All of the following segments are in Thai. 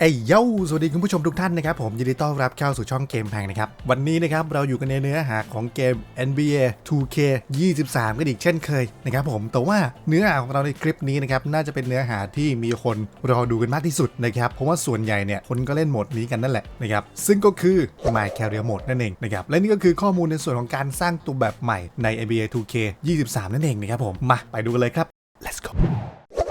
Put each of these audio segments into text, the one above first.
เอ้ยโยสวัสดีคุณผู้ชมทุกท่านนะครับผมยินดีต้อนรับเข้าสู่ช่องเกมแพงนะครับ วันนี้นะครับเราอยู่กันในเนื้อหาของเกม NBA 2K 23 กันอีกเช่นเคยนะครับผมแต่ว่าเนื้อหาของเราในคลิปนี้นะครับน่าจะเป็นเนื้อหาที่มีคนรอดูกันมากที่สุดนะครับเพราะว่าส่วนใหญ่เนี่ยคนก็เล่นโหมดนี้กันนั่นแหละนะครับซึ่งก็คือ My Career Mode นั่นเองนะครับและนี่ก็คือข้อมูลในส่วนของการสร้างตัวแบบใหม่ใน NBA 2K 23 นั่นเองนะครับผมมาไปดูกันเลยครับ let's go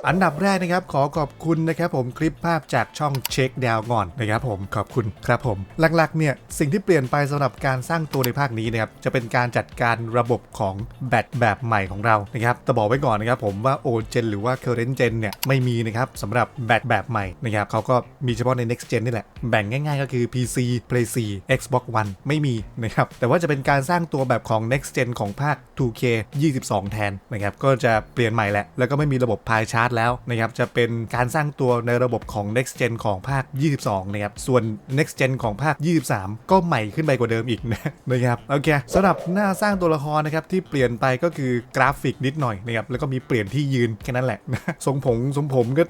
อันดับแรกนะครับขอขอบคุณนะครับผมคลิปภาพจากช่องเช็คดาวก่อนนะครับผมขอบคุณครับผม หลักๆเนี่ยสิ่งที่เปลี่ยนไปสำหรับการสร้างตัวในภาคนี้นะครับจะเป็นการจัดการระบบของแบตแบบใหม่ของเรานะครับแต่บอกไว้ก่อนนะครับผมว่าโอเจนหรือว่า Current Gen เนี่ยไม่มีนะครับสำหรับแบตแบบใหม่นะครับเขาก็มีเฉพาะใน Next Gen นี่แหละ แบ่งง่ายๆก็คือ PC Play 4 Xbox One ไม่มีนะครับแต่ว่าจะเป็นการสร้างตัวแบบของ Next Gen ของภาค 2K 22 แทนนะครับก็จะเปลี่ยนใหม่แหละแล้วก็ไม่มีระบบพายชาร์จแล้วนะครับจะเป็นการสร้างตัวในระบบของ Next Gen ของภาค 22 นะครับ ส่วน Next Gen ของภาค 23 ก็ใหม่ขึ้นไปกว่าเดิมอีกนะนะครับโอเคสำหรับหน้าสร้างตัวละครนะครับที่เปลี่ยนไปก็คือกราฟิกนิดหน่อยนะครับแล้วก็มีเปลี่ยนที่ยืนแค่นั้นแหละนะทรงผมทรงผมก็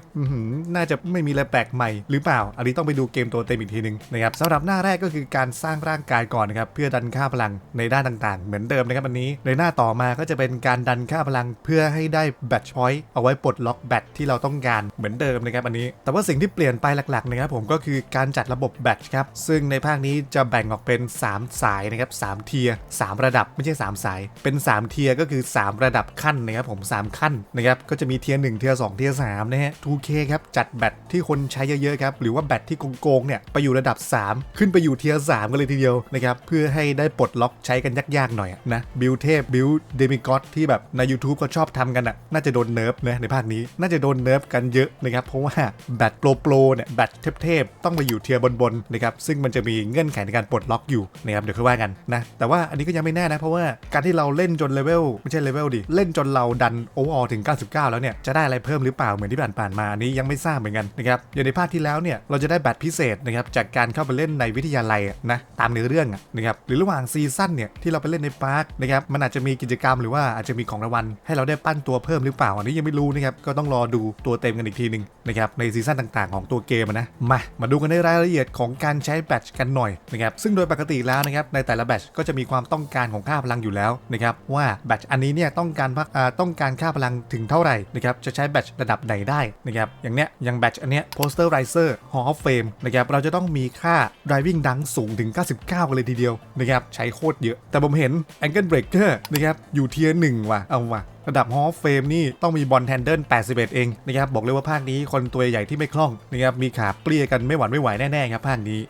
น่าจะไม่มีอะไรแปลกใหม่หรือเปล่า อันนี้ต้องไปดูเกมตัวเต็มอีกทีนึงนะครับสำหรับหน้าแรกก็คือการสร้างร่างกายก่อนนะครับเพื่อดันค่าพลังในด้านต่างๆ เหมือนเดิมนะครับอันนี้ในหน้าต่อมาก็จะเป็นการดันค่าพลังเพื่อให้ได้แบตชอยต์เอาไว้ปลดล็อกแบตที่เราต้องการเหมือนเดิมนะครับอันนี้ แต่ว่าสิ่งที่เปลี่ยนไปหลักๆนะครับผมก็คือการจัดระบบแบตครับซึ่งในภาคนี้จะแบ่งออกเป็น 3 สายนะครับ3เทียร์3ระดับไม่ใช่ 3 สาย เป็น 3 เทียร์ก็คือ 3 ระดับขั้นนะครับผม 3 ขั้นนะครับก็จะมีเทียร์1เทียร์2เทียร์3นะฮะ 2K ครับจัดแบตที่คนใช้เยอะๆครับหรือว่าแบตที่โกงๆเนี่ยไปอยู่ระดับ 3 ขึ้นไปอยู่เทียร์3กันเลยทีเดียวนะครับเพื่อให้ได้ปลดล็อกใช้กันยากๆหน่อยนะบิลเทพบิลเดมิกอสที่แบบใน YouTube ก็ชอบทำกันอะน่าจะโดนเนิร์ฟนะในภาคนี้น่าจะโดนเนิร์ฟกันเยอะนะครับ เพราะว่าแบตโปรโปรเนี่ยแบตเทพๆต้องไปอยู่เทียร์บนๆนะครับ ซึ่งมันจะมีเงื่อนไขในการปลดล็อกอยู่นะครับ เดี๋ยวค่อยว่ากันนะ แต่ว่าอันนี้ก็ยังไม่แน่นะ เพราะว่าการที่เราเล่นจนเลเวลไม่ใช่เลเวลดิ เล่นจนเราดันโอเวอร์ถึง 99 แล้วเนี่ย จะได้อะไรเพิ่มหรือเปล่าเหมือนที่ผ่านๆมา อันนี้ยังไม่ทราบเหมือนกันนะครับ อย่างในภาคที่แล้วเนี่ยเราจะได้แบตพิเศษนะครับจากการเข้าไปเล่นในวิทยาลัยนะตามเนื้อเรื่องนะครับหรือระหว่างซีซั่นเนี่ยที่เราไปเล่นในพาร์คนะครับมันอาจจะมีกิจกรรมหรือว่าอาจจะมีของรางวัลให้เราได้ปั้นตัวเพิ่มหรือเปล่าอันนี้ยังไม่รู้นะครับก็ต้องรอดูตัวเต็มกันอีกทีหนึ่งนะครับในซีซั่นต่างๆ ของตัวเกมนะมามาดูกันในรายละเอียดของการใช้แบตกันหน่อยนะครับซึ่งโดยปกติแล้วนะครับในแต่ละแบตก็จะมีความต้องการของค่าพลังอยู่แล้วนะครับว่าแบตอันนี้เนี่ยต้องการพักต้องการค่าพลังถึงเท่าไหร่นะครับจะใช้แบตระดับไหนได้นะครับอย่างเนี้ยอย่างแบตอันเนี้ย poster riser hall of fame นะครับเราจะต้องมีค่า driving dunk สูงถึง 99 กันเลยทีเดียวนะครับใช้โคตรเยอะ แต่ผมเห็น angle breaker นะครับอยู่เทียร์หนึ่งว่ะเอาว่ะ ระดับฮอลเฟมนี่ต้องมีบอลแทนเดิล81 เองนะครับบอกเลยว่าภาคนี้คนตัวใหญ่ที่ไม่คล่องนะครับมีขาเปรี้ยกันไม่หวั่นไม่ไหวแน่ๆครับภาคนี้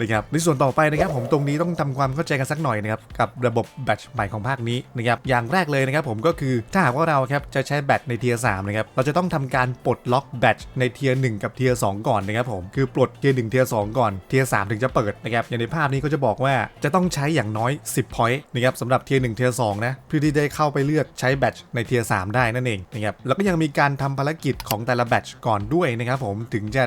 นะครับในส่วนต่อไปนะครับผมตรงนี้ต้องทำความเข้าใจกันสักหน่อยนะครับกับระบบแบตใหม่ของภาคนี้นะครับอย่างแรกเลยนะครับผมก็คือถ้าหากว่าเราครับจะใช้แบตในเทียร์3นะครับเราจะต้องทำการปลดล็อกแบตในเทียร์1กับเทียร์2ก่อนนะครับผมคือปลดเทียร์1เทียร์2ก่อนเทียร์3ถึงจะเปิดนะครับอย่างในภาพนี้ก็จะบอกว่าจะต้องใช้อย่างน้อย 10 point นะครับสำหรับเทียร์1เทียร์2นะเพื่อที่ได้เข้าไปเลือกใช้แบตในเทียร์3ได้นั่นเองนะครับแล้วก็ยังมีการทำภารกิจของแต่ละแบตช์ก่อนด้วยนะครับผมถึงจะ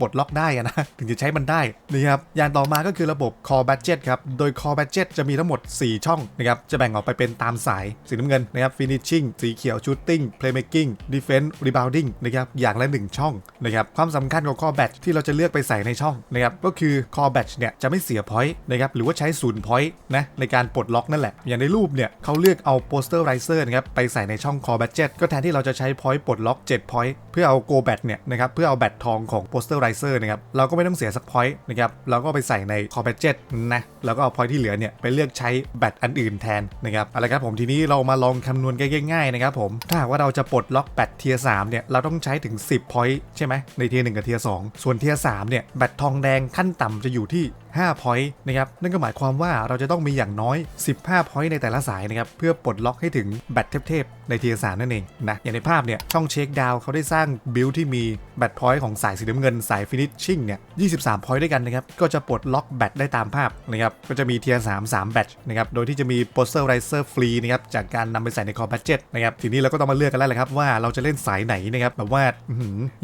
ปลดล็อกได้นะถึงจะใช้มันได้นะครับอย่างต่อมาก็คือระบบ core budget ครับโดย core budget จะมีทั้งหมด 4 ช่องนะครับจะแบ่งออกไปเป็นตามสายสีน้ำเงินนะครับ finishing สีเขียว shooting playmaking defense rebounding นะครับอย่างละ 1 ช่องนะครับความสำคัญของ core batch ที่เราจะเลือกไปใส่ในช่องนะครับก็คือ core batch เนี่ยจะไม่เสีย point นะครับหรือว่าใช้ศูนย์ point นะในการปลดล็อกนั่นแหละอย่างในรูปเนี่ยเขาเลือกเอา poster riser นะครับไปใส่ในช่อง core budget ก็แทนที่เราจะใช้ point ปลดล็อก7 point เพื่อเอา go bat เนี่ยนะครับเพื่อเอาแบตทองของ poster riser นะครับเราก็ไม่ต้องเสียสัก point นะครับเราก็ไปใส่ใน core budget นะแล้วก็เอา point ที่เหลือเนี่ยไปเลือกใช้แบตอันอื่นแทนนะครับอาละครับผมทีนี้เรามาลองคำนวณง่ายๆนะครับผมถ้าหากว่าเราจะปลดล็อกแบตเทียร์3เนี่ยเราต้องใช้ถึง 10 point ใช่ไหมในเทียร์1กับเทียร์2ส่วนเทียร์3เนี่ยแบตทองแดงขั้นต่ำจะอยู่ที่5 point นะครับนั่นก็หมายความว่าเราจะต้องมีอย่างน้อย 15 point ในแต่ละสายนะครับเพื่อปลดล็อกให้ถึงแบตเทพๆในเทียร์3นั่นเองนะอย่างในภาพเนี่ยช่องเช็คดาวเขาได้สร้างบิลที่มีแบตพอยต์ของสายสีน้ำเงินสายฟินิชชิ่งเนี่ย23 point ด้วยกันนะครับก็จะปลดล็อกแบตได้ตามภาพนะครับก็จะมีเทียร์3 3แบตนะครับโดยที่จะมีโปสเตอร์ไรเซอร์ฟรีนะครับจากการนำไปใส่ในคอร์บัตเจ็ตนะครับทีนี้เราก็ต้องมาเลือกกันแล้วแหละครับว่าเราจะเล่นสายไหนนะครับแบบว่า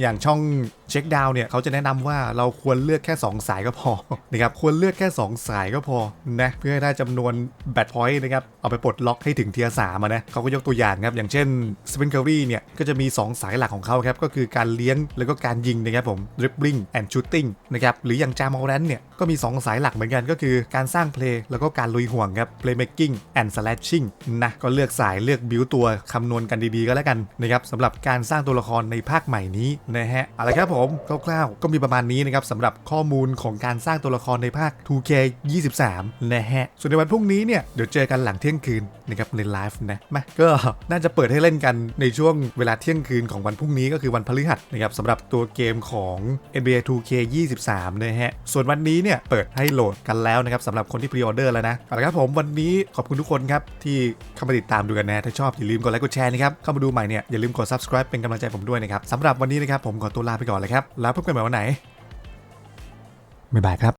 อย่างช่องเช็คดาวเนี่ยเขาจะแนะนำว่าเราควรเลือกแค่ 2 สายก็พอนะครับควรเลือกแค่ 2 สายก็พอนะเพื่อให้ได้จำนวนแบตพอยต์นะครับเอาไปปลดล็อกให้ถึงเทียร์สามนะเขาก็ยกตัวอย่างครับอย่างเช่นสเปนเคอรี่เนี่ยก็จะมี 2 สายหลักของเขาครับก็คือการเลี้ยงแล้วก็การยิงนะครับผม dribbling and shooting นะครับหรืออย่างจามอลแรนเนี่ยก็มี 2 สายหลักเหมือนกันก็คือการสร้างเพลย์แล้วก็การลุยห่วงครับ playmaking and slashing นะก็เลือกสายเลือกบิวตัวคำนวณกันดีๆก็แล้วกันนะครับสำหรับการสร้างตัวละครในภาคใหม่นี้นะฮะเอาละครับผผมคร่าวๆก็มีประมาณนี้นะครับสำหรับข้อมูลของการสร้างตัวละครในภาค 2K 23 นะฮะ ส่วนในวันพรุ่งนี้เนี่ย เดี๋ยวเจอกันหลังเที่ยงคืนนะครับในไลฟ์นะมาก็น่าจะเปิดให้เล่นกันในช่วงเวลาเที่ยงคืนของวันพรุ่งนี้ก็คือวันพฤหัสนะครับสำหรับตัวเกมของ NBA 2K 23 นะฮะ ส่วนวันนี้เนี่ยเปิดให้โหลดกันแล้วนะครับสำหรับคนที่พรีออเดอร์แล้วนะเอาละครับผมวันนี้ขอบคุณทุกคนครับที่เข้ามาติดตามดูกันนะถ้าชอบอย่าลืมกดไลค์กดแชร์นะครับเข้ามาดูใหม่เนี่ยอย่าลืมกด subscribe เป็นกำลังใจผมด้วยนะครับสำหรับวันนี้นะครับผมขอตัวลาไปก่อนเลยครับ แล้วพบกันใหม่วันไหนบ๊ายบายครับ